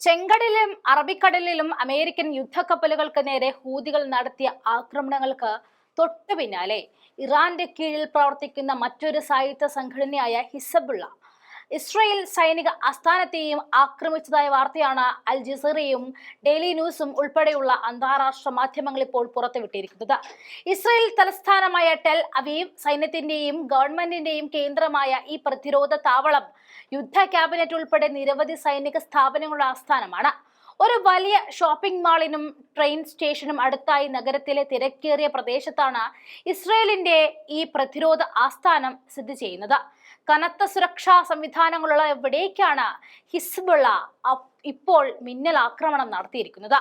ചെങ്കടലിലും അറബിക്കടലിലും American യുദ്ധക്കപ്പലുകൾക്ക് നേരെ ഹൂതികൾ നടത്തിയ ആക്രമണങ്ങൾക്ക് തൊട്ടു പിന്നാലെ ഇറാന്റെ കീഴിൽ പ്രവർത്തിക്കുന്ന മറ്റൊരു സായുധ സംഘടനയായ ഹിസബുള്ള ഇസ്രയേൽ സൈനിക ആസ്ഥാനത്തെയും ആക്രമിച്ചതായ വാർത്തയാണ് അൽ ജസീറയും ഡെയിലി ന്യൂസും ഉൾപ്പെടെയുള്ള അന്താരാഷ്ട്ര മാധ്യമങ്ങൾ ഇപ്പോൾ പുറത്തുവിട്ടിരിക്കുന്നത്. ഇസ്രയേൽ തലസ്ഥാനമായ ടെൽ അവീവ് സൈന്യത്തിന്റെയും ഗവൺമെന്റിന്റെയും കേന്ദ്രമായ ഈ പ്രതിരോധ താവളം യുദ്ധ ക്യാബിനറ്റ് ഉൾപ്പെടെ നിരവധി സൈനിക സ്ഥാപനങ്ങളുടെ ആസ്ഥാനമാണ്. ഒരു വലിയ ഷോപ്പിംഗ് മാളിനും ട്രെയിൻ സ്റ്റേഷനും അടുത്തായി നഗരത്തിലെ തിരക്കേറിയ പ്രദേശത്താണ് ഇസ്രയേലിന്റെ ഈ പ്രതിരോധ ആസ്ഥാനം സ്ഥിതി ചെയ്യുന്നത്. കനത്ത സുരക്ഷാ സംവിധാനങ്ങളുള്ള എവിടേക്കാണ് ഹിസ്ബുള്ള ഇപ്പോൾ മിന്നൽ ആക്രമണം നടത്തിയിരിക്കുന്നത്?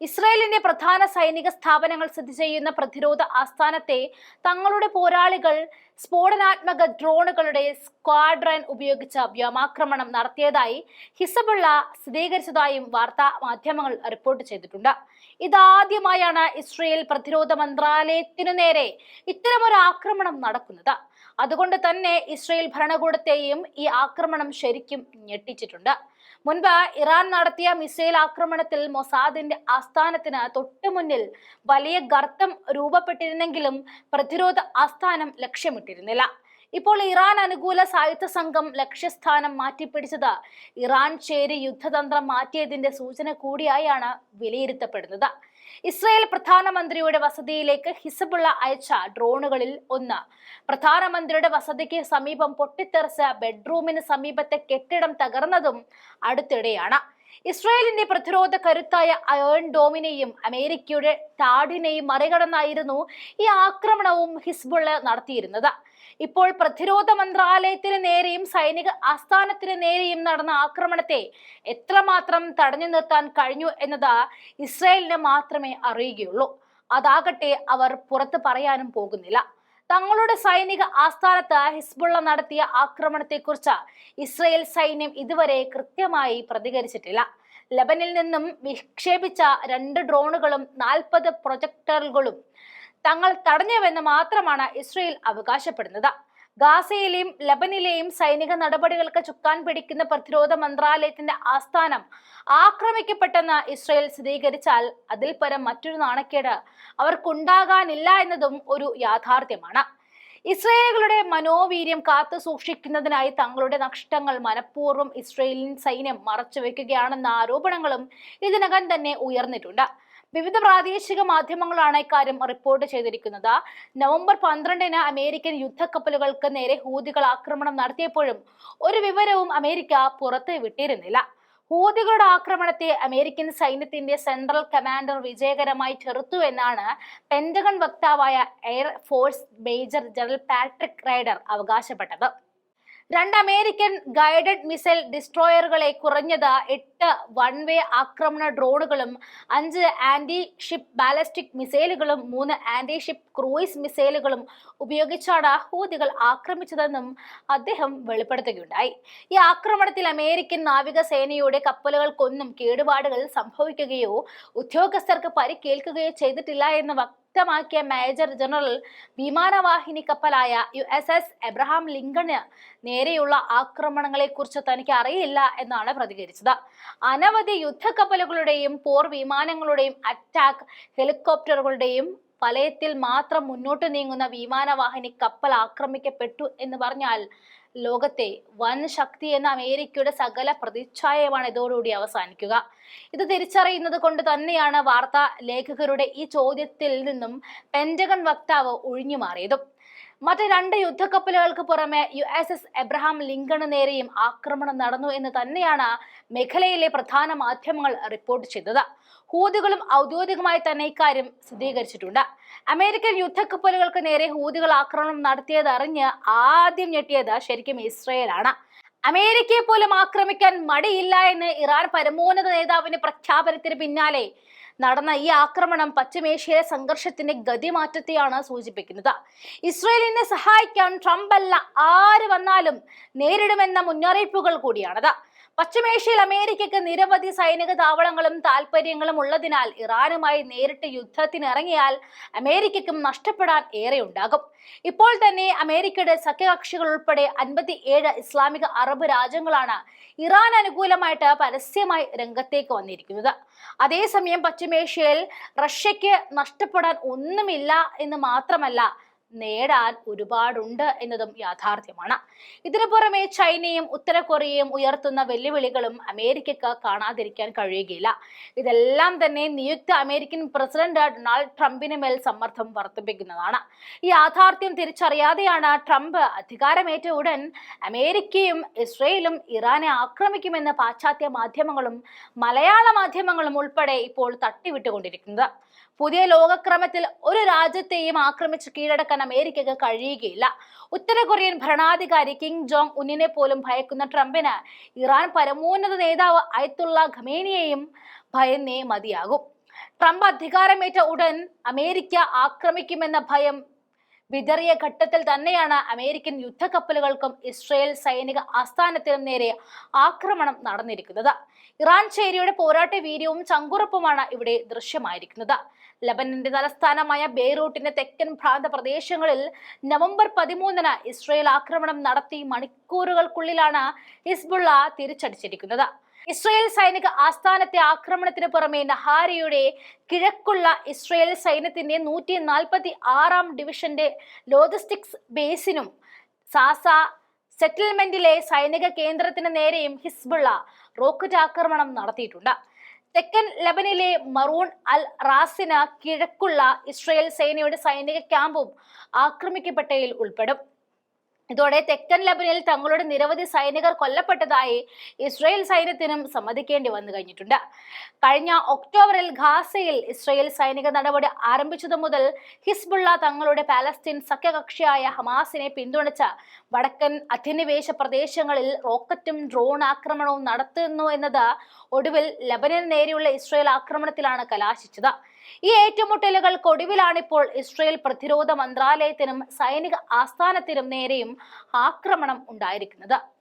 ഇസ്രായേലിന്റെ പ്രധാന സൈനിക സ്ഥാപനങ്ങൾ സ്ഥിതി ചെയ്യുന്ന പ്രതിരോധ ആസ്ഥാനത്തെ തങ്ങളുടെ പോരാളികൾ സ്ഫോടനാത്മക ഡ്രോണുകളുടെ സ്ക്വാഡ്രൻ ഉപയോഗിച്ച വ്യോമാക്രമണം നടത്തിയതായി ഹിസബുള്ള സ്ഥിരീകരിച്ചതായും വാർത്താ മാധ്യമങ്ങൾ റിപ്പോർട്ട് ചെയ്തിട്ടുണ്ട്. ഇതാദ്യമായാണ് ഇസ്രയേൽ പ്രതിരോധ മന്ത്രാലയത്തിനു നേരെ ഇത്തരമൊരു ആക്രമണം നടക്കുന്നത്. അതുകൊണ്ട് തന്നെ ഇസ്രയേൽ ഭരണകൂടത്തെയും ഈ ആക്രമണം ശരിക്കും ഞെട്ടിച്ചിട്ടുണ്ട്. മുൻപ് ഇറാൻ നടത്തിയ മിസൈൽ ആക്രമണത്തിൽ മൊസാദിന്റെ ആസ്ഥാനത്തിന് തൊട്ടു മുന്നിൽ വലിയ ഗർത്തം രൂപപ്പെട്ടിരുന്നെങ്കിലും പ്രതിരോധ ആസ്ഥാനം ലക്ഷ്യമിട്ടിരുന്നില്ല. ഇപ്പോൾ ഇറാൻ അനുകൂല സായുധ സംഘം ലക്ഷ്യസ്ഥാനം മാറ്റിപ്പിടിച്ചത് ഇറാൻ ചേരി യുദ്ധതന്ത്രം മാറ്റിയതിന്റെ സൂചന കൂടിയായാണ് വിലയിരുത്തപ്പെടുന്നത്. ഇസ്രായേൽ പ്രധാനമന്ത്രിയുടെ വസതിയിലേക്ക് ഹിസബുള്ള അയച്ച ഡ്രോണുകളിൽ ഒന്ന്. പ്രധാനമന്ത്രിയുടെ വസതിക്ക് സമീപം പൊട്ടിത്തെറിച്ച ബെഡ്റൂമിന് സമീപത്തെ കെട്ടിടം തകർന്നതും അടുത്തിടെയാണ്. ഇസ്രായേലിന്റെ പ്രതിരോധ കരുത്തായ അയേൺ ഡോമിനെയും അമേരിക്കയുടെ ടാഡിനെയും മറികടന്നായിരുന്നു ഈ ആക്രമണവും ഹിസ്ബുള്ള നടത്തിയിരുന്നത്. ഇപ്പോൾ പ്രതിരോധ മന്ത്രാലയത്തിന് നേരെയും സൈനിക ആസ്ഥാനത്തിന് നേരെയും നടന്ന ആക്രമണത്തെ എത്രമാത്രം തടഞ്ഞു നിർത്താൻ കഴിഞ്ഞു എന്നത് ഇസ്രായേലിന് മാത്രമേ അറിയുകയുള്ളൂ. അതാകട്ടെ അവർ പുറത്ത് പറയാനും പോകുന്നില്ല. തങ്ങളുടെ സൈനിക ആസ്ഥാനത്ത് ഹിസ്ബുള്ള നടത്തിയ ആക്രമണത്തെക്കുറിച്ച് ഇസ്രയേൽ സൈന്യം ഇതുവരെ കൃത്യമായി പ്രതികരിച്ചിട്ടില്ല. ലബനിൽ നിന്നും വിക്ഷേപിച്ച രണ്ട് ഡ്രോണുകളും നാൽപ്പത് പ്രൊജക്ടറുകളും തങ്ങൾ തടഞ്ഞുവെന്ന് മാത്രമാണ് ഇസ്രയേൽ അവകാശപ്പെടുന്നത്. ഗാസയിലെയും ലബനിലെയും സൈനിക നടപടികൾക്ക് ചുക്കാൻ പിടിക്കുന്ന പ്രതിരോധ മന്ത്രാലയത്തിന്റെ ആസ്ഥാനം ആക്രമിക്കപ്പെട്ടെന്ന് ഇസ്രയേൽ സ്ഥിരീകരിച്ചാൽ അതിൽ പരം മറ്റൊരു നാണക്കേട് അവർക്കുണ്ടാകാനില്ല എന്നതും ഒരു യാഥാർത്ഥ്യമാണ്. ഇസ്രയേലുകളുടെ മനോവീര്യം കാത്തു സൂക്ഷിക്കുന്നതിനായി തങ്ങളുടെ നഷ്ടങ്ങൾ മനഃപൂർവം ഇസ്രയേലിൻ സൈന്യം മറച്ചുവെക്കുകയാണെന്ന ആരോപണങ്ങളും ഇതിനകം തന്നെ ഉയർന്നിട്ടുണ്ട്. വിവിധ പ്രാദേശിക മാധ്യമങ്ങളാണ് ഇക്കാര്യം റിപ്പോർട്ട് ചെയ്തിരിക്കുന്നത്. നവംബർ പന്ത്രണ്ടിന് അമേരിക്കൻ യുദ്ധക്കപ്പലുകൾക്ക് നേരെ ഹൂതികൾ ആക്രമണം നടത്തിയപ്പോഴും ഒരു വിവരവും അമേരിക്ക പുറത്ത് വിട്ടിരുന്നില്ല. ഹൂതികളുടെ ആക്രമണത്തെ അമേരിക്കൻ സൈന്യത്തിന്റെ സെൻട്രൽ കമാൻഡർ വിജയകരമായി ചെറുത്തു എന്നാണ് Pentagon വക്താവായ Air Force Major General Patrick Ryder അവകാശപ്പെട്ടത്. രണ്ട് അമേരിക്കൻ ഗൈഡഡ് മിസൈൽ ഡിസ്ട്രോയറുകളെ കുറഞ്ഞത് എട്ട് വൺ വേ ആക്രമണ ഡ്രോണുകളും അഞ്ച് ആന്റി ഷിപ്പ് ബാലസ്റ്റിക് മിസൈലുകളും മൂന്ന് ആന്റി ഷിപ്പ് ക്രൂയിസ് മിസൈലുകളും ഉപയോഗിച്ചാണ് ഹൂതികൾ ആക്രമിച്ചതെന്നും അദ്ദേഹം വെളിപ്പെടുത്തുകയുണ്ടായി. ഈ ആക്രമണത്തിൽ അമേരിക്കൻ നാവികസേനയുടെ കപ്പലുകൾക്കൊന്നും കേടുപാടുകൾ സംഭവിക്കുകയോ ഉദ്യോഗസ്ഥർക്ക് പരിക്കേൽക്കുകയോ ചെയ്തിട്ടില്ല എന്ന് വ്യക്തമാക്കിയ മേജർ ജനറൽ വിമാനവാഹിനി കപ്പലായ U S S Abraham Lincoln നേരെയുള്ള ആക്രമണങ്ങളെക്കുറിച്ച് തനിക്ക് അറിയില്ല എന്നാണ് പ്രതികരിച്ചത്. അനവധി യുദ്ധക്കപ്പലുകളുടെയും പോർ വിമാനങ്ങളുടെയും അറ്റാക്ക് ഹെലികോപ്റ്ററുകളുടെയും വലയത്തിൽ മാത്രം മുന്നോട്ട് നീങ്ങുന്ന വിമാനവാഹിനി കപ്പൽ ആക്രമിക്കപ്പെട്ടു എന്ന് പറഞ്ഞാൽ ലോകത്തെ വൻ ശക്തി എന്ന അമേരിക്കയുടെ സകല പ്രതിച്ഛായമാണ് ഇതോടുകൂടി അവസാനിക്കുക. ഇത് തിരിച്ചറിയുന്നത് കൊണ്ട് തന്നെയാണ് വാർത്താ ലേഖകരുടെ ഈ ചോദ്യത്തിൽ നിന്നും പെന്റഗൺ വക്താവ് ഒഴിഞ്ഞു മാറിയതും മറ്റ് രണ്ട് യുദ്ധക്കപ്പലുകൾക്ക് പുറമെ U S S Abraham Lincoln നേരെയും ആക്രമണം നടന്നു എന്ന് തന്നെയാണ് മേഖലയിലെ പ്രധാന മാധ്യമങ്ങൾ റിപ്പോർട്ട് ചെയ്തത്. ഹൂതികളും ഔദ്യോഗികമായി തന്നെ ഇക്കാര്യം സ്ഥിരീകരിച്ചിട്ടുണ്ട്. അമേരിക്കൻ യുദ്ധക്കപ്പലുകൾക്ക് നേരെ ഹൂതികൾ ആക്രമണം നടത്തിയത് അറിഞ്ഞ് ആദ്യം ഞെട്ടിയത് ശരിക്കും ഇസ്രയേലാണ്. അമേരിക്കയെ പോലും ആക്രമിക്കാൻ മടിയില്ല എന്ന് ഇറാൻ പരമോന്നത നേതാവിന്റെ പ്രഖ്യാപനത്തിന് പിന്നാലെ നടന്ന ഈ ആക്രമണം പശ്ചിമേഷ്യയിലെ സംഘർഷത്തിന്റെ ഗതിമാറ്റത്തെയാണ് സൂചിപ്പിക്കുന്നത്. ഇസ്രയേലിനെ സഹായിക്കാൻ ട്രംപ് അല്ല ആര് വന്നാലും നേരിടുമെന്ന മുന്നറിയിപ്പുകൾ കൂടിയാണത്. പശ്ചിമേഷ്യയിൽ അമേരിക്കയ്ക്ക് നിരവധി സൈനിക താവളങ്ങളും താൽപര്യങ്ങളും ഉള്ളതിനാൽ ഇറാനുമായി നേരിട്ട് യുദ്ധത്തിന് ഇറങ്ങിയാൽ അമേരിക്കയ്ക്കും നഷ്ടപ്പെടാൻ ഏറെ ഉണ്ടാകും ഇപ്പോൾ തന്നെ അമേരിക്കയുടെ സഖ്യകക്ഷികൾ ഉൾപ്പെടെ അൻപത്തി ഏഴ് ഇസ്ലാമിക അറബ് രാജ്യങ്ങളാണ് ഇറാൻ അനുകൂലമായിട്ട് പരസ്യമായി രംഗത്തേക്ക് വന്നിരിക്കുന്നത്. അതേസമയം പശ്ചിമേഷ്യയിൽ റഷ്യയ്ക്ക് നഷ്ടപ്പെടാൻ ഒന്നുമില്ല എന്ന് മാത്രമല്ല നേടാൻ ഒരുപാടുണ്ട് എന്നതും യാഥാർത്ഥ്യമാണ്. ഇതിനു പുറമെ ചൈനയും ഉത്തര കൊറിയയും ഉയർത്തുന്ന വെല്ലുവിളികളും അമേരിക്കക്ക് കാണാതിരിക്കാൻ കഴിയുകയില്ല. ഇതെല്ലാം തന്നെ നിയുക്ത അമേരിക്കൻ പ്രസിഡന്റ് ഡൊണാൾഡ് ട്രംപിന് മേൽ സമ്മർദ്ദം വർദ്ധിപ്പിക്കുന്നതാണ്. ഈ യാഥാർത്ഥ്യം തിരിച്ചറിയാതെയാണ് ട്രംപ് അധികാരമേറ്റ ഉടൻ അമേരിക്കയും ഇസ്രയേലും ഇറാനെ ആക്രമിക്കുമെന്ന് പാശ്ചാത്യ മാധ്യമങ്ങളും മലയാള മാധ്യമങ്ങളും ഉൾപ്പെടെ ഇപ്പോൾ തട്ടിവിട്ടുകൊണ്ടിരിക്കുന്നത്. പുതിയ ലോകക്രമത്തിൽ ഒരു രാജ്യത്തെയും ആക്രമിച്ച് കീഴടക്കാൻ അമേരിക്കക്ക് കഴിയുകയില്ല. ഉത്തര കൊറിയൻ ഭരണാധികാരി കിം ജോങ് ഉന്നിനെ പോലും ഭയക്കുന്ന ട്രംപിന് ഇറാൻ പരമോന്നത നേതാവ് അയത്തുള്ള ഖമേനിയെയും ഭയന്നേ മതിയാകും. ട്രംപ് അധികാരമേറ്റ ഉടൻ അമേരിക്ക ആക്രമിക്കുമെന്ന ഭയം വിതറിയ ഘട്ടത്തിൽ തന്നെയാണ് അമേരിക്കൻ യുദ്ധക്കപ്പലുകൾക്കും ഇസ്രയേൽ സൈനിക ആസ്ഥാനത്തിനും നേരെ ആക്രമണം നടന്നിരിക്കുന്നത്. ഇറാൻ ചേരിയുടെ പോരാട്ട വീര്യവും ചങ്കുറപ്പുമാണ് ഇവിടെ ദൃശ്യമായിരിക്കുന്നത്. ലബനന്റെ തലസ്ഥാനമായ ബെയ്റൂട്ടിന്റെ തെക്കൻ പ്രാന്ത പ്രദേശങ്ങളിൽ നവംബർ പതിമൂന്നിന് ഇസ്രയേൽ ആക്രമണം നടത്തി മണിക്കൂറുകൾക്കുള്ളിലാണ് ഹിസ്ബുള്ള തിരിച്ചടിച്ചിരിക്കുന്നത്. ഇസ്രയേൽ സൈനിക ആസ്ഥാനത്തെ ആക്രമണത്തിന് പുറമെ നഹാരിയുടെ കിഴക്കുള്ള ഇസ്രയേൽ സൈന്യത്തിന്റെ നൂറ്റി നാൽപ്പത്തി ആറാം ഡിവിഷന്റെ ലോജിസ്റ്റിക്സ് ബേസിനും സാസ സെറ്റിൽമെന്റിലെ സൈനിക കേന്ദ്രത്തിന് നേരെയും ഹിസ്ബുള്ള റോക്കറ്റ് ആക്രമണം നടത്തിയിട്ടുണ്ട്. തെക്കൻ ലബനിലെ മറൂൺ അൽ റാസിന് കിഴക്കുള്ള ഇസ്രയേൽ സേനയുടെ സൈനിക ക്യാമ്പും ആക്രമിക്കപ്പെട്ടതിൽ ഉൾപ്പെടും. ഇതോടെ തെക്കൻ ലബനിൽ തങ്ങളുടെ നിരവധി സൈനികർ കൊല്ലപ്പെട്ടതായി ഇസ്രയേൽ സൈന്യത്തിനും സമ്മതിക്കേണ്ടി വന്നു കഴിഞ്ഞിട്ടുണ്ട്. കഴിഞ്ഞ ഒക്ടോബറിൽ ഖാസയിൽ ഇസ്രയേൽ സൈനിക നടപടി ആരംഭിച്ചതു മുതൽ ഹിസ്ബുള്ള തങ്ങളുടെ പാലസ്തീൻ സഖ്യകക്ഷിയായ ഹമാസിനെ പിന്തുണച്ച വടക്കൻ അധിനിവേശ പ്രദേശങ്ങളിൽ റോക്കറ്റും ഡ്രോൺ ആക്രമണവും നടത്തുന്നു എന്നത് ഒടുവിൽ ലബനന് നേരെയുള്ള ഇസ്രയേൽ ആക്രമണത്തിലാണ് കലാശിച്ചത്. ഈ ഏറ്റുമുട്ടലുകൾക്കൊടുവിലാണിപ്പോൾ ഇസ്രയേൽ പ്രതിരോധ മന്ത്രാലയത്തിനും സൈനിക ആസ്ഥാനത്തിനും നേരെയും ആക്രമണം ഉണ്ടായിരിക്കുന്നത്.